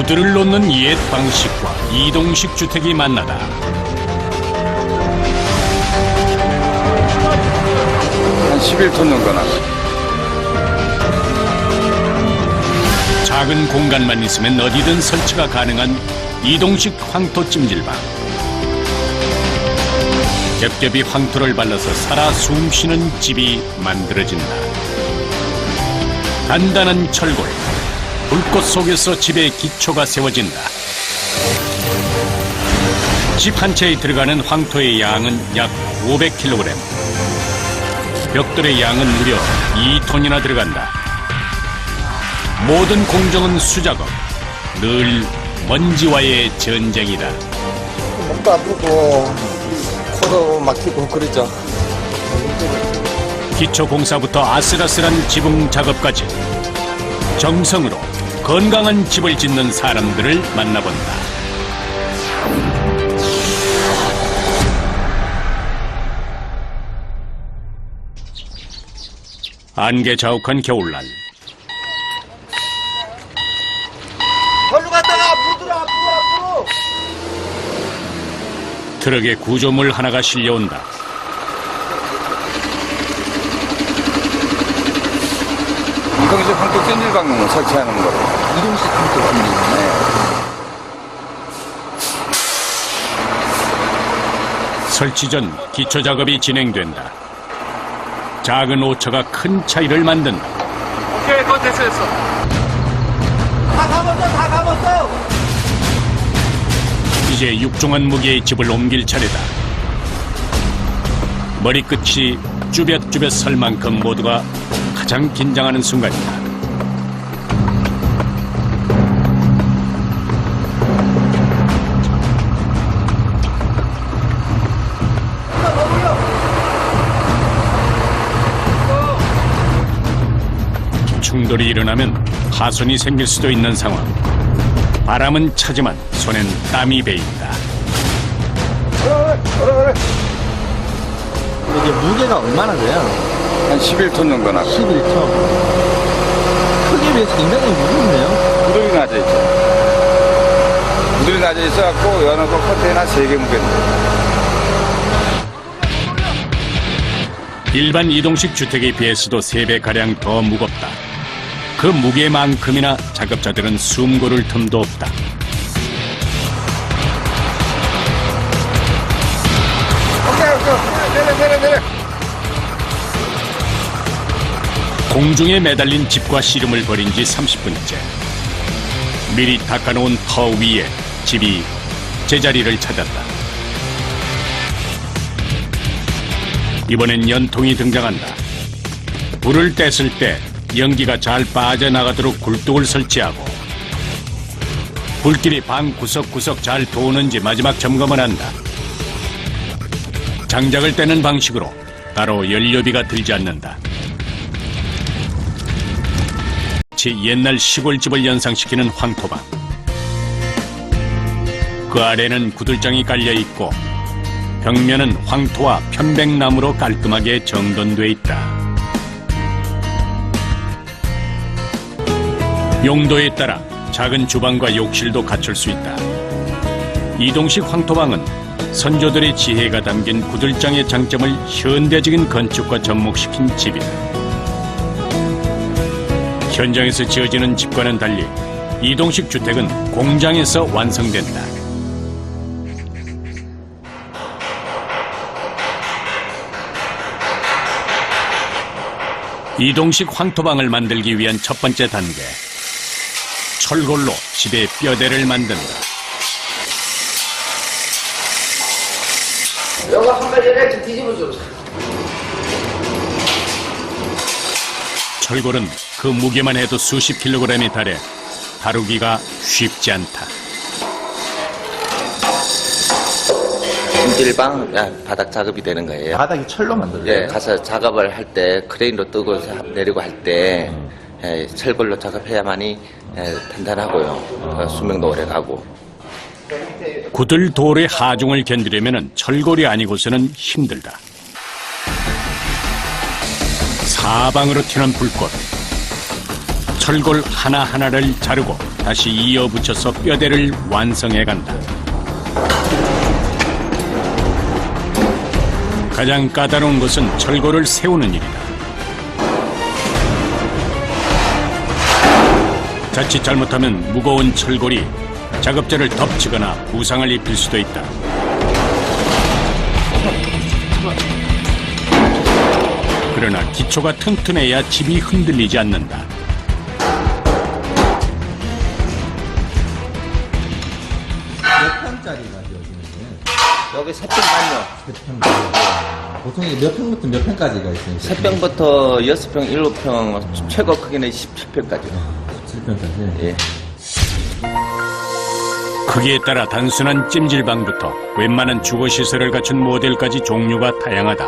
구들을 놓는 옛 방식과 이동식 주택이 만나다 한 11톤 정도 나가. 작은 공간만 있으면 어디든 설치가 가능한 이동식 황토 찜질방. 겹겹이 황토를 발라서 살아 숨쉬는 집이 만들어진다. 단단한 철골, 불꽃 속에서 집의 기초가 세워진다. 집 한 채에 들어가는 황토의 양은 약 500kg. 벽돌의 양은 무려 2톤이나 들어간다. 모든 공정은 수작업. 늘 먼지와의 전쟁이다. 목도 아프고 코도 막히고 그러죠. 기초 공사부터 아슬아슬한 지붕 작업까지 정성으로 건강한 집을 짓는 사람들을 만나본다. 안개 자욱한 겨울날 걸로 갔다가 앞으로 앞으로 앞으로. 트럭에 구조물 하나가 실려온다. 황토 찜질방용을 설치하는 거로. 이동식 한쪽 습니다 설치 전 기초 작업이 진행된다. 작은 오처가 큰 차이를 만든다. 오케이, 그거 됐어 됐어. 다 감았어 다 감았어. 이제 육중한 무게의 집을 옮길 차례다. 머리끝이 쭈뼛쭈뼛 설 만큼 모두가 가장 긴장하는 순간이다. 충돌이 일어나면 파손이 생길 수도 있는 상황. 바람은 차지만 손엔 땀이 배인다. 이게 무게가 얼마나 돼요? 한 11톤 정도 나가. 11톤. 크기에 비해서 굉장히 무겁네요. 구들이 낮아 있죠. 구들이 낮아 있어갖고 여는 거 컨테이너 3개 무게인데. 일반 이동식 주택에 비해서도 3배 가량 더 무겁다. 그 무게만큼이나 작업자들은 숨 고를 틈도 없다. 공중에 매달린 집과 씨름을 벌인 지 30분째. 미리 닦아놓은 터 위에 집이 제자리를 찾았다. 이번엔 연통이 등장한다. 불을 뗐을 때 연기가 잘 빠져나가도록 굴뚝을 설치하고 불길이 방 구석구석 잘 도는지 마지막 점검을 한다. 장작을 떼는 방식으로 따로 연료비가 들지 않는다. 마치 옛날 시골집을 연상시키는 황토방. 그 아래는 구들장이 깔려 있고 벽면은 황토와 편백나무로 깔끔하게 정돈돼 있다. 용도에 따라 작은 주방과 욕실도 갖출 수 있다. 이동식 황토방은 선조들의 지혜가 담긴 구들장의 장점을 현대적인 건축과 접목시킨 집이다. 현장에서 지어지는 집과는 달리 이동식 주택은 공장에서 완성된다. 이동식 황토방을 만들기 위한 첫 번째 단계. 철골로 집의 뼈대를 만든다. 이거 한 마리 이렇게 뒤집어 줘. 철골은 그 무게만 해도 수십 킬로그램에 달해 다루기가 쉽지 않다. 찜질방 야, 바닥 작업이 되는 거예요. 바닥이 철로 만들어요. 예, 가서 작업을 할 때 크레인로 뜨고 내리고 할 때 예, 철골로 작업해야만이 예, 단단하고요. 그 수명도 오래 가고. 구들 돌의 하중을 견디려면 철골이 아니고서는 힘들다. 사방으로 튀는 불꽃. 철골 하나하나를 자르고 다시 이어 붙여서 뼈대를 완성해 간다. 가장 까다로운 것은 철골을 세우는 일이다. 자칫 잘못하면 무거운 철골이 작업자를 덮치거나 부상을 입힐 수도 있다. 그러나 기초가 튼튼해야 집이 흔들리지 않는다. 몇 평짜리가 거예요? 여기 세평만요. 몇 평? 보통 이게 몇 평부터 몇 평까지가 있어요? 세평부터 여섯 평, 일곱 평, 최고 크기는 17평까지요. 7평까지? 예. 크기에 따라 단순한 찜질방부터 웬만한 주거 시설을 갖춘 모델까지 종류가 다양하다.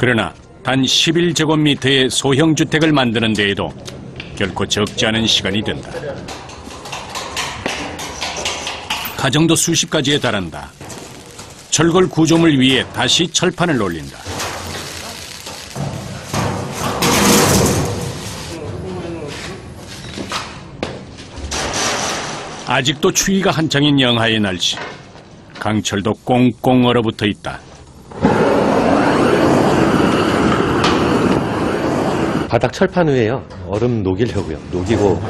그러나 단 11제곱미터의 소형 주택을 만드는 데에도 결코 적지 않은 시간이 든다. 가정도 수십 가지에 달한다. 철골 구조물 위에 다시 철판을 올린다. 아직도 추위가 한창인 영하의 날씨. 강철도 꽁꽁 얼어붙어 있다. 바닥 철판 위에요. 얼음 녹이려고요. 녹이고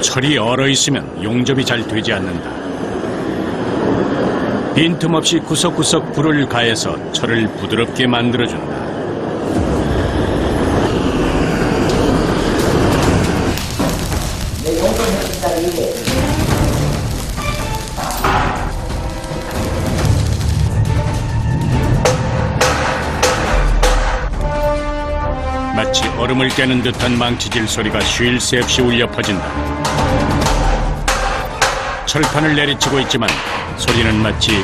철이 얼어 있으면 용접이 잘 되지 않는다. 빈틈없이 구석구석 불을 가해서 철을 부드럽게 만들어준다. 마치 얼음을 깨는 듯한 망치질 소리가 쉴 새 없이 울려 퍼진다. 철판을 내리치고 있지만 소리는 마치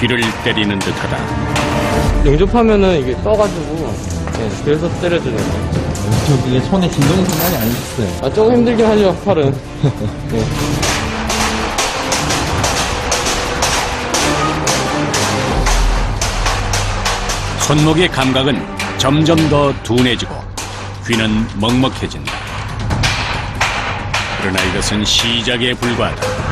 귀를 때리는 듯하다. 용접하면은 이게 떠가지고 네, 그래서 때려주는 거예요. 저 이게 손에 진동이 상당히 안 있어요. 아 조금 힘들긴 하죠 팔은. 네. 손목의 감각은 점점 더 둔해지고 귀는 먹먹해진다. 그러나 이것은 시작에 불과하다.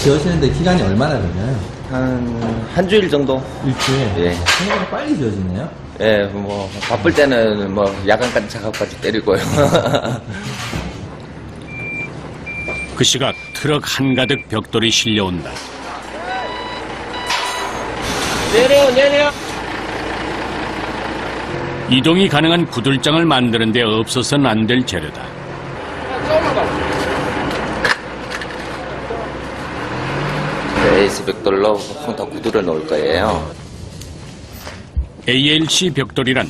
지어지는데 기간이 얼마나 걸려요? 한, 한 주일 정도? 일주일? 예. 생각보다 빨리 지어지네요? 예, 뭐, 바쁠 때는 뭐, 야간까지 작업까지 때리고요. 그 시각 트럭 한가득 벽돌이 실려온다. 내려 내려. 이동이 가능한 구들장을 만드는 데 없어서는 안 될 재료다. 에이스 벽돌로 홍타 구두를 놓을 거예요. ALC 벽돌이란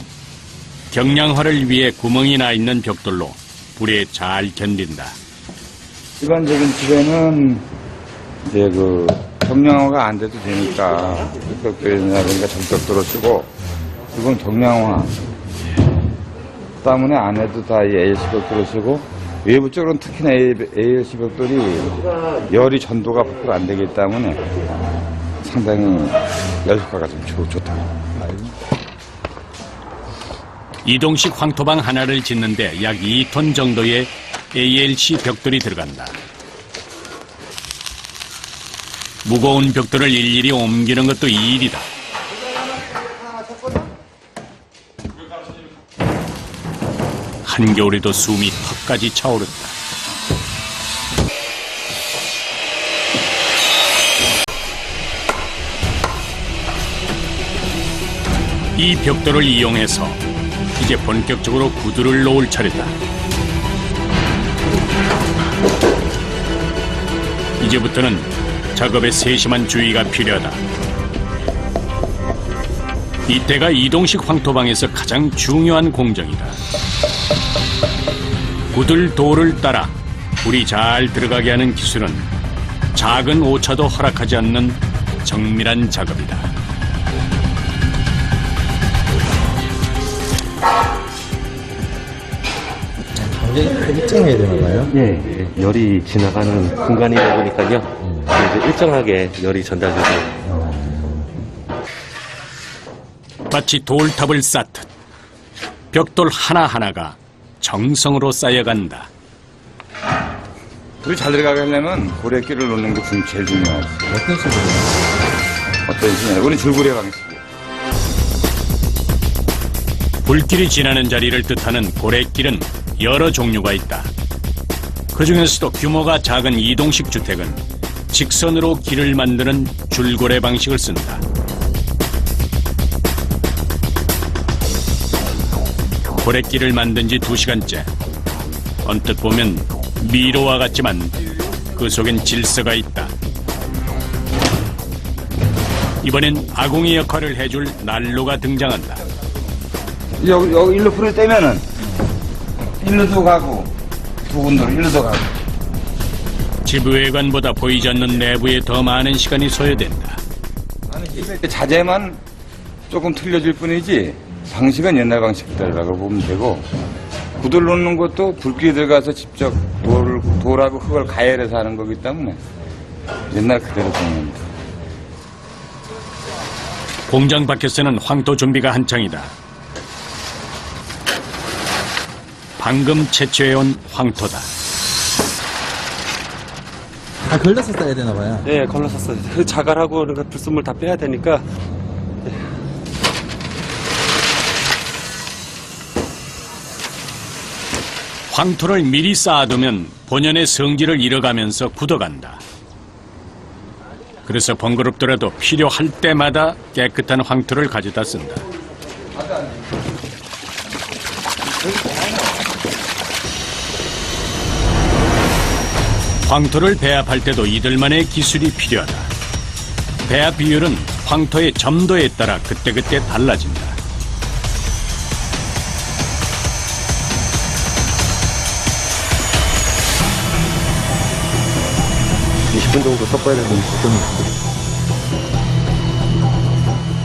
경량화를 위해 구멍이 나 있는 벽돌로 불에 잘 견딘다. 일반적인 집에는 이제 그 경량화가 안 돼도 되니까 벽돌이라든가 정벽돌을 쓰고 이건 경량화 때문에 안에도 다이 ALC 벽돌을 쓰고 외부 쪽으로는 특히나 ALC 벽돌이 열이 전도가 밖으로 안 되기 때문에 상당히 열 효과가 좀 좋, 좋다. 이동식 황토방 하나를 짓는데 약 2톤 정도의 ALC 벽돌이 들어간다. 무거운 벽돌을 일일이 옮기는 것도 이 일이다. 한겨울에도 숨이 턱까지 차오른다. 이 벽돌을 이용해서 이제 본격적으로 구두를 놓을 차례다. 이제부터는 작업에 세심한 주의가 필요하다. 이때가 이동식 황토방에서 가장 중요한 공정이다. 구들 돌을 따라 불이 잘 들어가게 하는 기술은 작은 오차도 허락하지 않는 정밀한 작업이다. 여기가 다 일정해야 되나 봐요. 예, 예. 열이 지나가는 공간이다 보니까요. 이제 일정하게 열이 전달되고 마치 돌탑을 쌓듯 벽돌 하나하나가 정성으로 쌓여간다. 불이 잘 들어가게 하려면 고래끼를 놓는 게 지금 제일 중요하지. 어떤 식으로? 어떤 식이냐. 우리 줄고래 방식이야. 불길이 지나는 자리를 뜻하는 고래길은 여러 종류가 있다. 그 중에서도 규모가 작은 이동식 주택은 직선으로 길을 만드는 줄고래 방식을 쓴다. 고래길을 만든 지 두 시간째. 언뜻 보면 미로와 같지만 그 속엔 질서가 있다. 이번엔 아궁이 역할을 해줄 난로가 등장한다. 여기, 여기 일로 불을 떼면은 일로도 가고 두 군데로 일로도 가고. 집 외관보다 보이지 않는 내부에 더 많은 시간이 소요된다. 자재만 조금 틀려질 뿐이지 방식은 옛날 방식대로라고 보면 되고 구들 놓는 것도 불길이 들어가서 직접 돌, 돌하고 흙을 가열해서 하는 거기 때문에 옛날 그대로 정리합니다. 공장 밖에서는 황토 준비가 한창이다. 방금 채취해온 황토다. 다 걸러서 써야 되나 봐요. 예, 걸러섰어요. 그 자갈하고 불순물 다 빼야 되니까 황토를 미리 쌓아두면 본연의 성질을 잃어가면서 굳어간다. 그래서 번거롭더라도 필요할 때마다 깨끗한 황토를 가져다 쓴다. 황토를 배합할 때도 이들만의 기술이 필요하다. 배합 비율은 황토의 점도에 따라 그때그때 달라진다.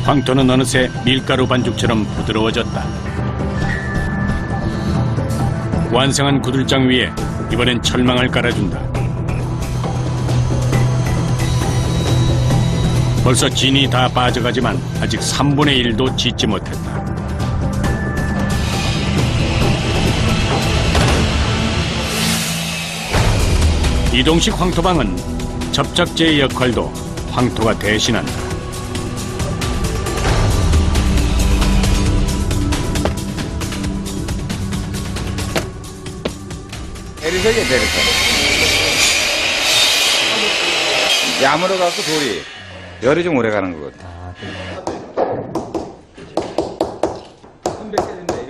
황토는 어느새 밀가루 반죽처럼 부드러워졌다. 완성한 구들장 위에 이번엔 철망을 깔아준다. 벌써 진이 다 빠져가지만 아직 3분의 1도 짓지 못했다. 이동식 황토방은 접착제의 역할도 황토가 대신한다. 대리석이야, 대리석. 야무로 갖고 돌이 열이 좀 오래 가는 거거든.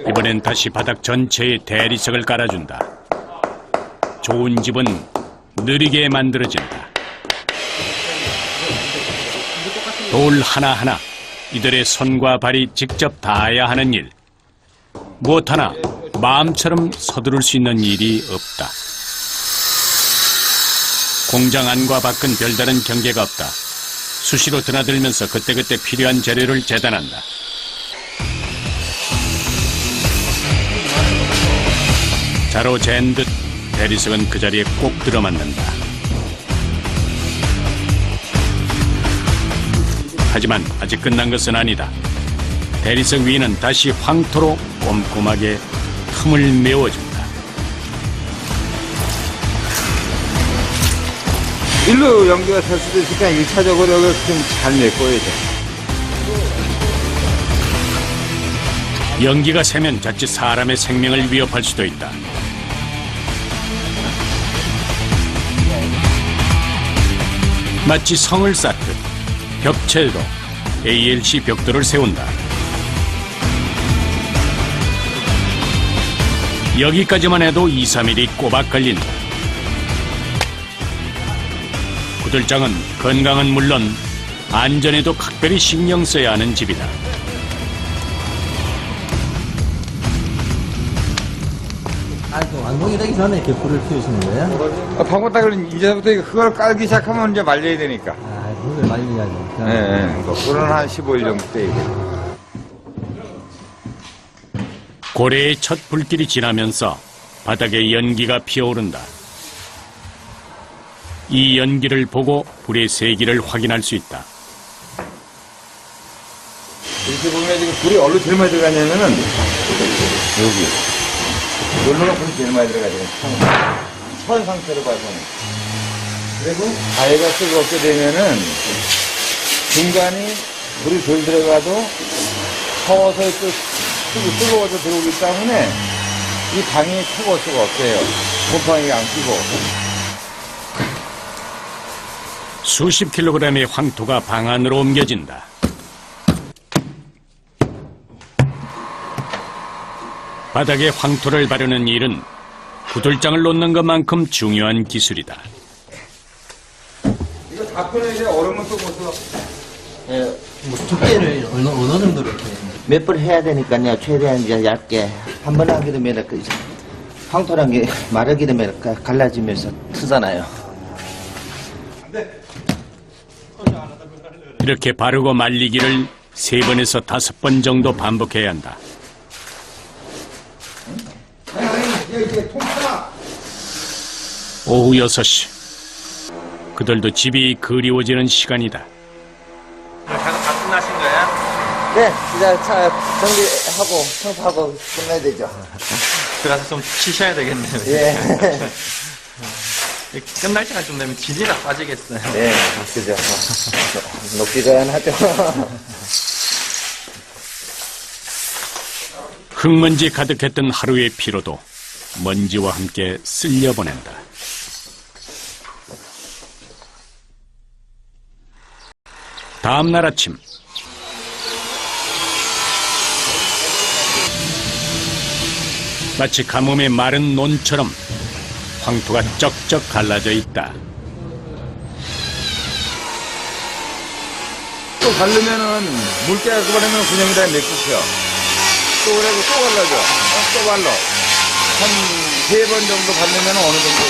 이번엔 다시 바닥 전체에 대리석을 깔아준다. 좋은 집은 느리게 만들어진다. 돌 하나하나 이들의 손과 발이 직접 닿아야 하는 일. 무엇 하나 마음처럼 서두를 수 있는 일이 없다. 공장 안과 밖은 별다른 경계가 없다. 수시로 드나들면서 그때그때 필요한 재료를 재단한다. 자로 잰 듯 대리석은 그 자리에 꼭 들어맞는다. 하지만 아직 끝난 것은 아니다. 대리석 위는 다시 황토로 꼼꼼하게 틈을 메워준다. 일로 연기가 될 수도 있으니까 1차적으로 여기 좀잘 메꿔야 돼. 연기가 새면 자칫 사람의 생명을 위협할 수도 있다. 마치 성을 쌓듯 벽체도 ALC 벽돌을 세운다. 여기까지만 해도 2, 3일이 꼬박 걸린다. 구들장은 건강은 물론 안전에도 각별히 신경 써야 하는 집이다. 아, 그 완공이 되기 전에 이렇게 불을 피우시는 거예요? 아, 방금 딱 이제부터 그걸 깔기 시작하면 이제 말려야 되니까. 아, 불을 말려야죠. 예, 예. 뭐 꿀은 한 15일 정도 돼. 고래의 첫 불길이 지나면서 바닥에 연기가 피어오른다. 이 연기를 보고 불의 세기를 확인할 수 있다. 이렇게 보면 지금 불이 어디로 제일 많이 들어가냐면은 여기. 여기가 불이 제일 많이 들어가죠. 선 상태로 봐서는. 그리고 가해가 뜨겁게 되면은 중간이 불이 덜 들어가도 서워서 또 뜨고 뜨거워서 들어오기 때문에 이 방이 커볼 수가 없어요. 곰팡이가 안 끼고. 수십 킬로그램의 황토가 방 안으로 옮겨진다. 바닥에 황토를 바르는 일은 구들장을 놓는 것만큼 중요한 기술이다. 다 꺼내야 얼음은 또 벌써 뭐 두께를 어느, 어느 정도로 이렇게 몇 번 해야 되니까요. 최대한 이제 얇게 한 번 하게 되면 그 이제 황토란 게 마르게 되면 가- 갈라지면서 트잖아요. 이렇게 바르고 말리기를 세 번에서 다섯 번 정도 반복해야 한다. 오후 6시. 그들도 집이 그리워지는 시간이다. 작업 다 끝나신 거예요? 네, 이제 차 정리하고 청소하고 끝내야 되죠. 들어가서 좀 쉬셔야 되겠네요. 예. 끝날 시간쯤 되면 지지가 빠지겠어요. 네, 그죠. 녹기가 하죠. 흙먼지 가득했던 하루의 피로도 먼지와 함께 쓸려보낸다. 다음 날 아침 마치 가뭄에 마른 논처럼 황토가 쩍쩍 갈라져 있다. 또 바르면은 물때가 그만하면 그냥이다 내쫓혀. 또 그러고 또 발라줘. 어, 또 발라. 한 세 번 정도 바르면 어느 정도.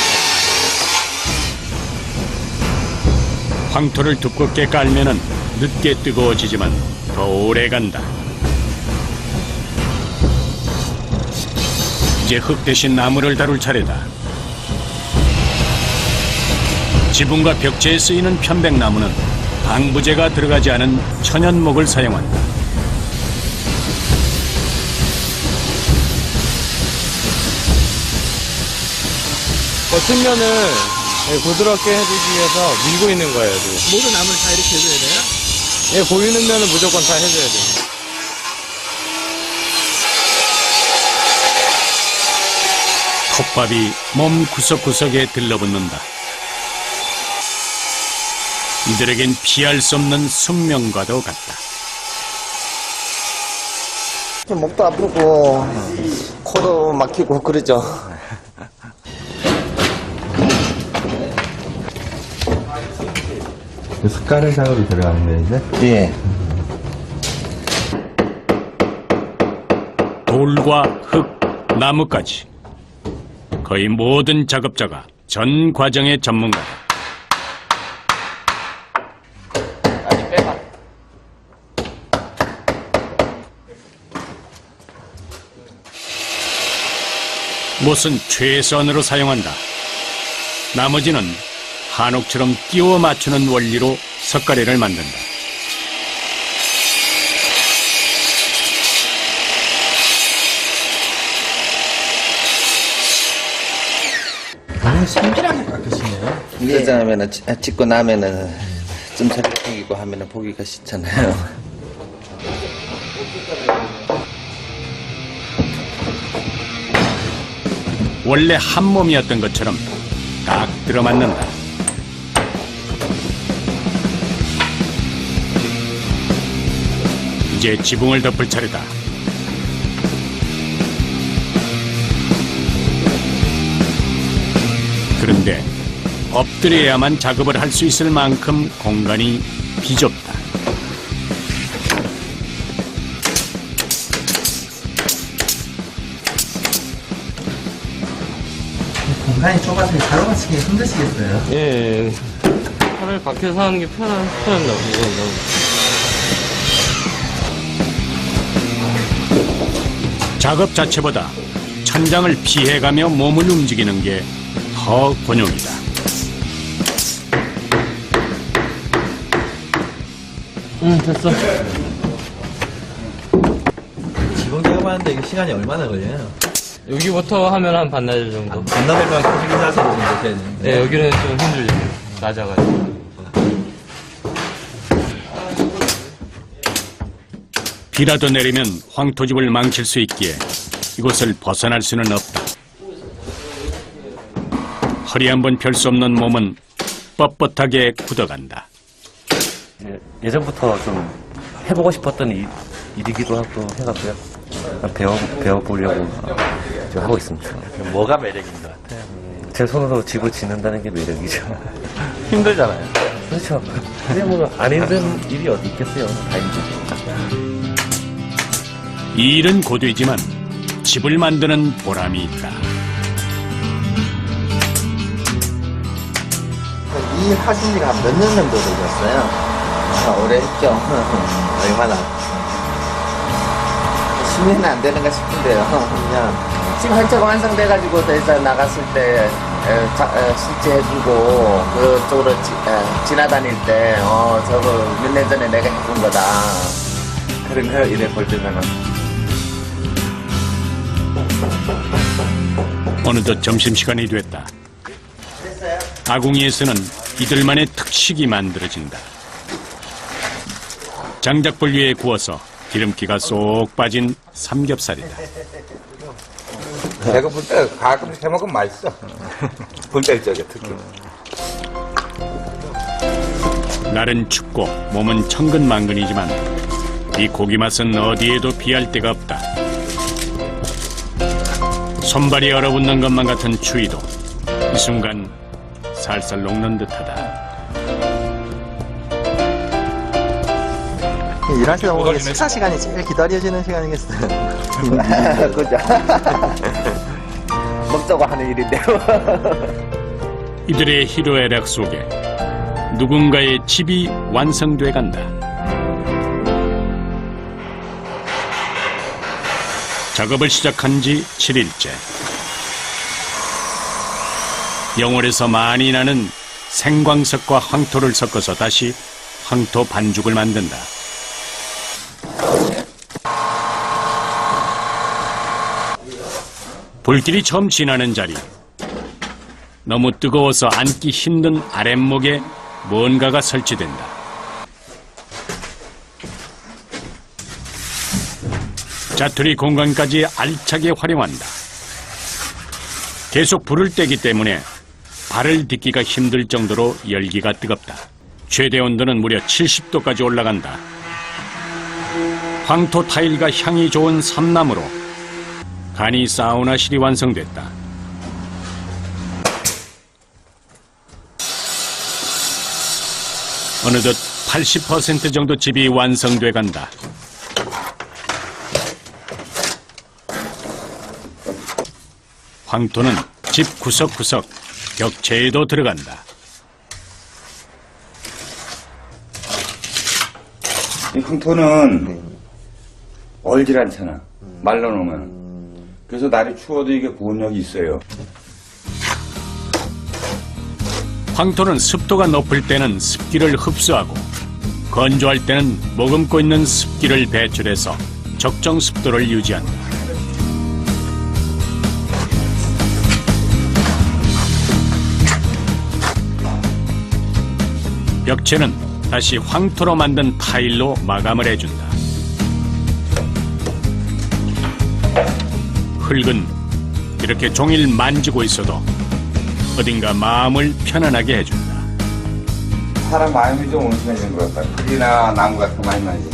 황토를 두껍게 깔면은 늦게 뜨거워지지만 더 오래 간다. 이제 흙 대신 나무를 다룰 차례다. 지붕과 벽체에 쓰이는 편백나무는 방부제가 들어가지 않은 천연목을 사용한다. 겉면을 부드럽게 해주기 위해서 밀고 있는 거예요, 지금. 모든 나무를 다 이렇게 해줘야 돼요? 예, 보이는 면은 무조건 다 해줘야 돼요. 톱밥이 몸 구석구석에 들러붙는다. 이들에겐 피할 수 없는 숙명과도 같다. 좀 목도 아프고 코도 막히고 그러죠. 숟가락 작업이 들어가는데 이제 예. 돌과 흙, 나무까지 거의 모든 작업자가 전 과정의 전문가다. 못은 최선으로 사용한다. 나머지는 한옥처럼 끼워 맞추는 원리로 석가래를 만든다. 너무 신기하게 깎으시네요. 그러자면은 찍고 나면은 쯤살이 생기고 하면은 보기가 싫잖아요. 원래 한 몸이었던 것처럼 딱 들어맞는다. 이제 지붕을 덮을 차례다. 그런데 엎드려야만 작업을 할 수 있을 만큼 공간이 비좁다. 공간이 좁아서 가로가 치기 힘드시겠어요? 예, 차라리 밖에서 하는 게 편한, 편한다고, 이건 너무. 작업 자체보다 천장을 피해가며 몸을 움직이는 게 더 권용이다. 응, 됐어. 지붕 작업하는데 이게 시간이 얼마나 걸려요? 여기부터 하면 한 반나절 정도. 반나절만 계속 인사서 좀 못해야 되는데. 네, 여기는 좀 힘들죠. 낮아가지고. 비라도 내리면 황토집을 망칠 수 있기에 이곳을 벗어날 수는 없다. 허리 한 번 펼 수 없는 몸은 뻣뻣하게 굳어간다. 예, 예전부터 좀 해보고 싶었던 일, 일이기도 하고 해갖고요. 배워, 배워보려고 좀 하고 있습니다. 뭐가 매력인 것 같아요? 제 손으로 집을 짓는다는 게 매력이죠. 힘들잖아요. 그렇죠. 근데 뭐 안 힘든 일이 어디 있겠어요. 다 힘들죠. 이 일은 고되지만 집을 만드는 보람이 있다. 이 하신 지가 몇 년 정도 되셨어요? 아, 오래 했죠. 얼마나? 10년은 안 되는가 싶은데요. 그냥. 지금 한차가 완성돼가지고 대사 나갔을 때 에, 자, 에, 실제 해주고 그쪽으로 지, 에, 지나다닐 때 어, 저거 몇 년 전에 내가 해준 거다. 그런 거 이래 볼 때면은 어느덧 점심시간이 됐다. 아궁이에서는 이들만의 특식이 만들어진다. 장작불 위에 구워서 기름기가 쏙 빠진 삼겹살이다. 볼때 가끔 해 먹으면 맛있어. 볼때 쪽에 특히. 날은 춥고 몸은 천근만근이지만 이 고기 맛은 어디에도 비할 데가 없다. 손발이 얼어붙는 것만 같은 추위도 이 순간 살살 녹는 듯하다. 일하시다 보면 식사 시간이 제일 기다려지는 시간이겠어요. 그죠? 먹자고 하는 일인데요. 이들의 희로애락 속에 누군가의 집이 완성돼 간다. 작업을 시작한 지 7일째. 영월에서 많이 나는 생광석과 황토를 섞어서 다시 황토 반죽을 만든다. 불길이 처음 지나는 자리. 너무 뜨거워서 앉기 힘든 아랫목에 뭔가가 설치된다. 자투리 공간까지 알차게 활용한다. 계속 불을 떼기 때문에 발을 딛기가 힘들 정도로 열기가 뜨겁다. 최대 온도는 무려 70도까지 올라간다. 황토 타일과 향이 좋은 삼나무로 간이 사우나실이 완성됐다. 어느덧 80% 정도 집이 완성돼 간다. 황토는 집 구석구석 벽체에도 들어간다. 이 황토는 얼질 않잖아. 말라놓으면. 그래서 날이 추워도 이게 보온력이 있어요. 황토는 습도가 높을 때는 습기를 흡수하고 건조할 때는 머금고 있는 습기를 배출해서 적정 습도를 유지한다. 벽체는 다시 황토로 만든 타일로 마감을 해준다. 흙은 이렇게 종일 만지고 있어도 어딘가 마음을 편안하게 해준다. 사람 마음이 좀 온순해진 것 같다. 풀이나 나무 같은 거 많이 나지.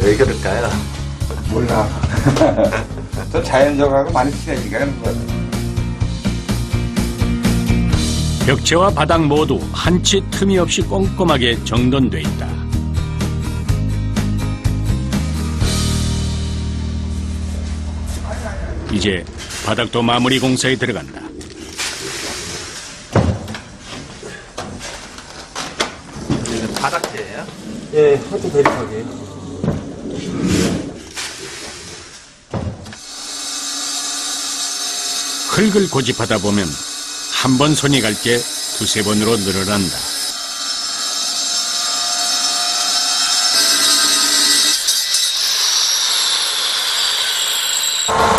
왜 그럴까요? 몰라. 저 자연적하고 많이 친해지니까 그런 것 같아. 벽체와 바닥 모두 한치 틈이 없이 꼼꼼하게 정돈돼 있다. 이제 바닥도 마무리 공사에 들어간다. 바닥재예요? 예, 화도 대립하게. 흙을 고집하다 보면 한 번 손이 갈 게 두세 번으로 늘어난다.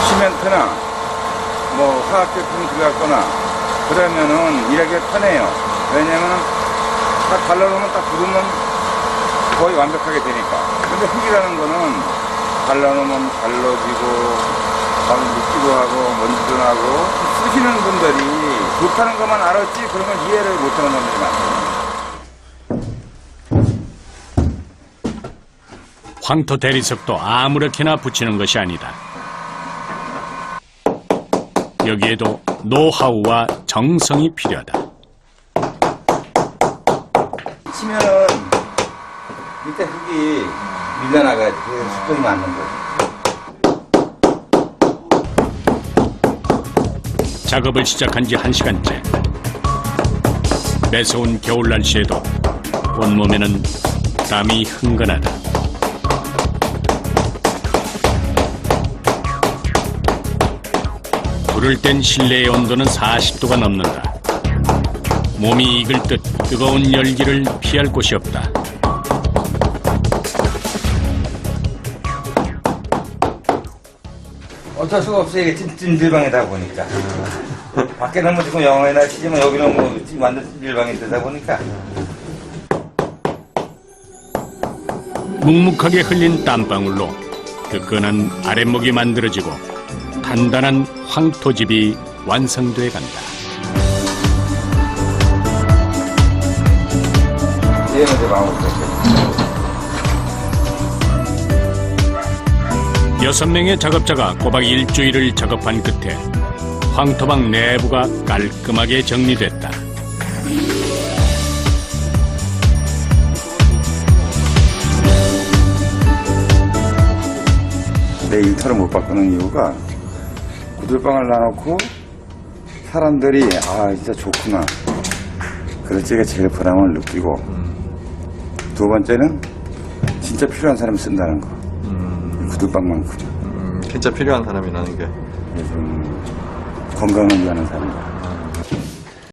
시멘트나 뭐 화학 제품이 들어갔거나 그러면은 일하기가 편해요. 왜냐면은 딱 발라놓으면 딱 부으면 거의 완벽하게 되니까. 근데 흙이라는 거는 발라놓으면 발라지고 바로 묻기도 하고 먼지도 나고 쓰시는 분들이 좋다는 것만 알았지 그런 건 이해를 못하는 분들이 많아요. 황토 대리석도 아무렇게나 붙이는 것이 아니다. 여기에도 노하우와 정성이 필요하다. 치면은 밑에 흙이 밀려나가야지 그래서 수평이 맞는 거지. 작업을 시작한 지 한시간째 매서운 겨울 날씨에도 온몸에는 땀이 흥건하다. 불을 땐 실내의 온도는 40도가 넘는다. 몸이 익을 듯 뜨거운 열기를 피할 곳이 없다. 어쩔 수가 없어 이게 찜, 찜질방이다 보니까. 밖에는 뭐 지금 영화나 치지만 여기는 뭐 지금 완전 찜질방이 되다 보니까. 묵묵하게 흘린 땀방울로 뜨끈한 아랫목이 만들어지고 단단한 황토집이 완성돼 간다. 얘는 이제 마음을 여섯 명의 작업자가 꼬박 일주일을 작업한 끝에 황토방 내부가 깔끔하게 정리됐다. 내 일터를 못 바꾸는 이유가 구들방을 놔놓고 사람들이 아 진짜 좋구나 그럴 때가 제일 보람을 느끼고 두 번째는 진짜 필요한 사람이 쓴다는 거 구들방만큼 진짜 필요한 사람이라는 게. 좀 건강을 위하는 사람